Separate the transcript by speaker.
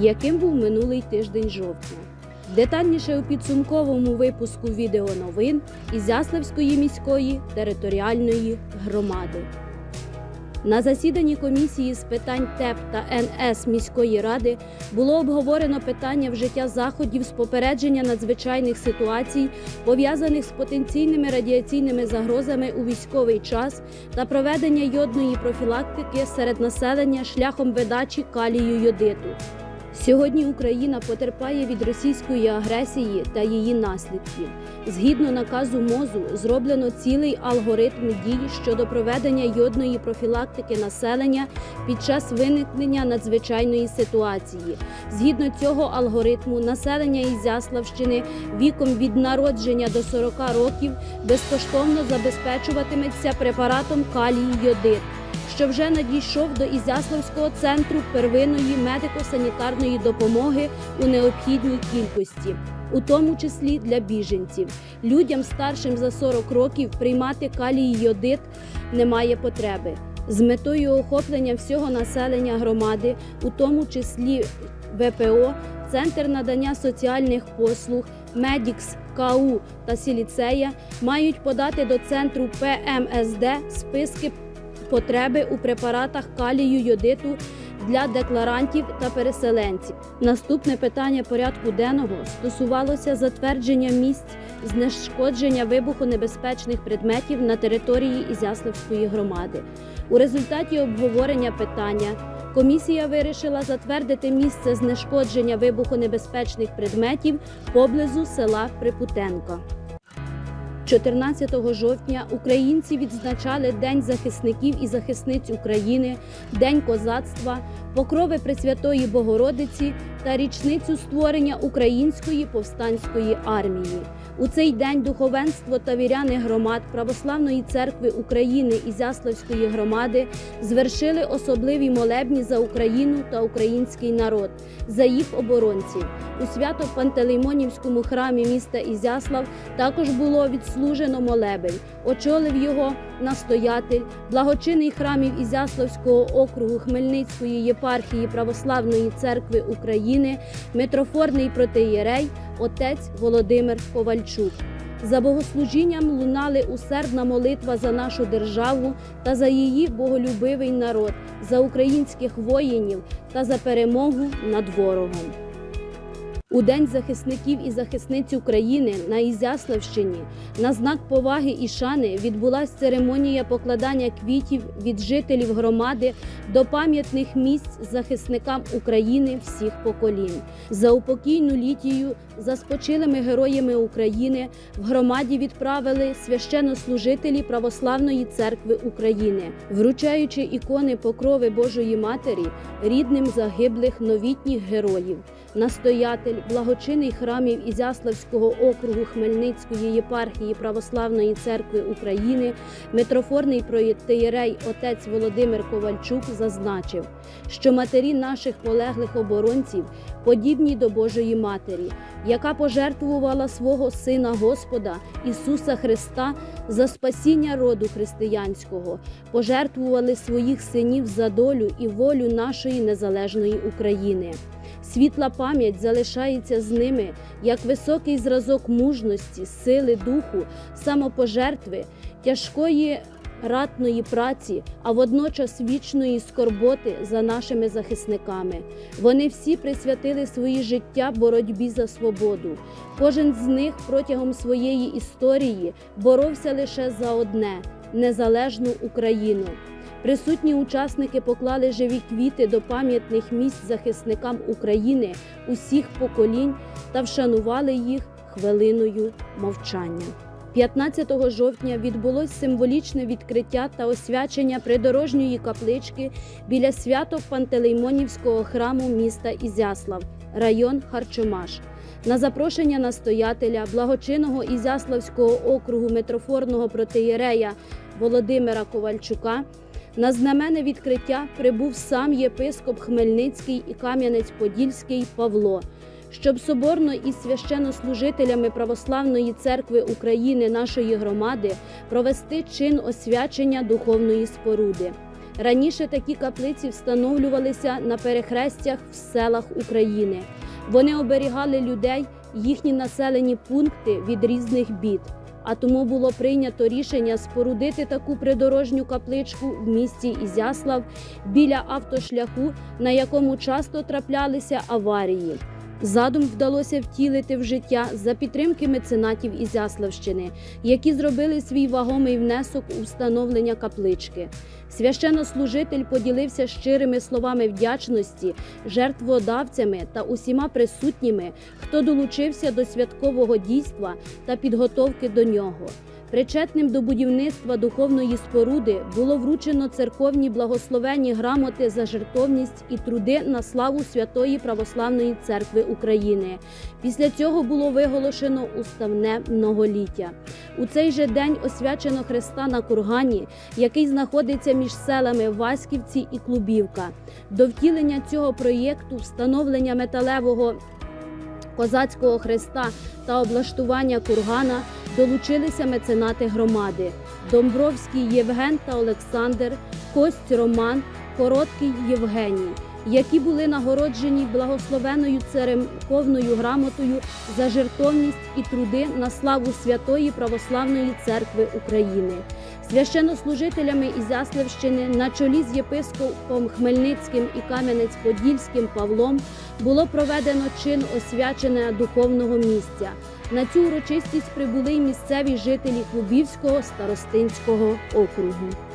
Speaker 1: яким був минулий тиждень жовтня. Детальніше у підсумковому випуску відеоновин Ізяславської міської територіальної громади. На засіданні комісії з питань ТЕП та НС міської ради було обговорено питання вжиття заходів з попередження надзвичайних ситуацій, пов'язаних з потенційними радіаційними загрозами у військовий час та проведення йодної профілактики серед населення шляхом видачі калію йодиту. Сьогодні Україна потерпає від російської агресії та її наслідків. Згідно наказу МОЗу, зроблено цілий алгоритм дій щодо проведення йодної профілактики населення під час виникнення надзвичайної ситуації. Згідно цього алгоритму, населення Ізяславщини віком від народження до 40 років безкоштовно забезпечуватиметься препаратом калій йодит що вже надійшов до Ізяславського центру первинної медико-санітарної допомоги у необхідній кількості, у тому числі для біженців. Людям старшим за 40 років приймати калій йодит немає потреби. З метою охоплення всього населення громади, у тому числі ВПО, Центр надання соціальних послуг, Медікс, КАУ та Сіліцея мають подати до центру ПМСД списки потреби у препаратах калію йодиту для декларантів та переселенців. Наступне питання порядку денного стосувалося затвердження місць знешкодження вибухонебезпечних предметів на території Ізяславської громади. У результаті обговорення питання комісія вирішила затвердити місце знешкодження вибухонебезпечних предметів поблизу села Припутенка. 14 жовтня українці відзначали День захисників і захисниць України, День козацтва, покрови Пресвятої Богородиці та річницю створення Української повстанської армії. У цей день духовенство та віряни громад Православної церкви України і Зяславської громади звершили особливі молебні за Україну та український народ, за їх оборонців. У свято Пантелеймонівському храмі міста Ізяслав також було відслужено молебень. Очолив його настоятель, благочинний храмів Ізяславського округу Хмельницької єпархії Православної церкви України, митрофорний протиєрей, отець Володимир Ковальчук. За богослужінням лунали усердна молитва за нашу державу та за її боголюбивий народ, за українських воїнів та за перемогу над ворогом. У День захисників і захисниць України на Ізяславщині на знак поваги і шани відбулася церемонія покладання квітів від жителів громади до пам'ятних місць захисникам України всіх поколінь. За упокійну літію за спочилими героями України в громаді відправили священнослужителі Православної церкви України, вручаючи ікони покрови Божої Матері рідним загиблих новітніх героїв. Настоятель благочинний храмів Ізяславського округу Хмельницької єпархії Православної церкви України, митрофорний проєктиєрей отець Володимир Ковальчук зазначив, що матері наших полеглих оборонців подібні до Божої Матері, яка пожертвувала свого Сина Господа Ісуса Христа за спасіння роду християнського, пожертвували своїх синів за долю і волю нашої незалежної України. Світла пам'ять залишається з ними як високий зразок мужності, сили духу, самопожертви, тяжкої ратної праці, а водночас вічної скорботи за нашими захисниками. Вони всі присвятили свої життя боротьбі за свободу. Кожен з них протягом своєї історії боровся лише за одне незалежну Україну. Присутні учасники поклали живі квіти до пам'ятних місць захисникам України усіх поколінь та вшанували їх хвилиною мовчання. 15 жовтня відбулось символічне відкриття та освячення придорожньої каплички біля свято Пантелеймонівського храму міста Ізяслав, район Харчомаш. На запрошення настоятеля благочинного Ізяславського округу митрофорного протиєрея Володимира Ковальчука на знамене відкриття прибув сам єпископ Хмельницький і Кам'янець-Подільський Павло, щоб соборно із священнослужителями Православної церкви України нашої громади провести чин освячення духовної споруди. Раніше такі каплиці встановлювалися на перехрестях в селах України. Вони оберігали людей, їхні населені пункти від різних бід. А тому було прийнято рішення спорудити таку придорожню капличку в місті Ізяслав біля автошляху, на якому часто траплялися аварії. Задум вдалося втілити в життя за підтримки меценатів Ізяславщини, які зробили свій вагомий внесок у встановлення каплички. Священнослужитель поділився щирими словами вдячності жертводавцями та усіма присутніми, хто долучився до святкового дійства та підготовки до нього. Причетним до будівництва духовної споруди було вручено церковні благословенні грамоти за жертовність і труди на славу Святої Православної Церкви України. Після цього було виголошено уставне многоліття. У цей же день освячено Христа на кургані, який знаходиться між селами Васьківці і Клубівка. До втілення цього проєкту встановлення металевого козацького хреста та облаштування кургана долучилися меценати громади: Домбровський Євген та Олександр, Кость Роман, Короткий Євгеній, які були нагороджені благословеною церковною грамотою за жертовність і труди на славу Святої Православної Церкви України. Священнослужителями Ізяславщини на чолі з єпископом Хмельницьким і Кам'янець-Подільським Павлом було проведено чин освячення духовного місця. На цю урочистість прибули й місцеві жителі Клубівського старостинського округу.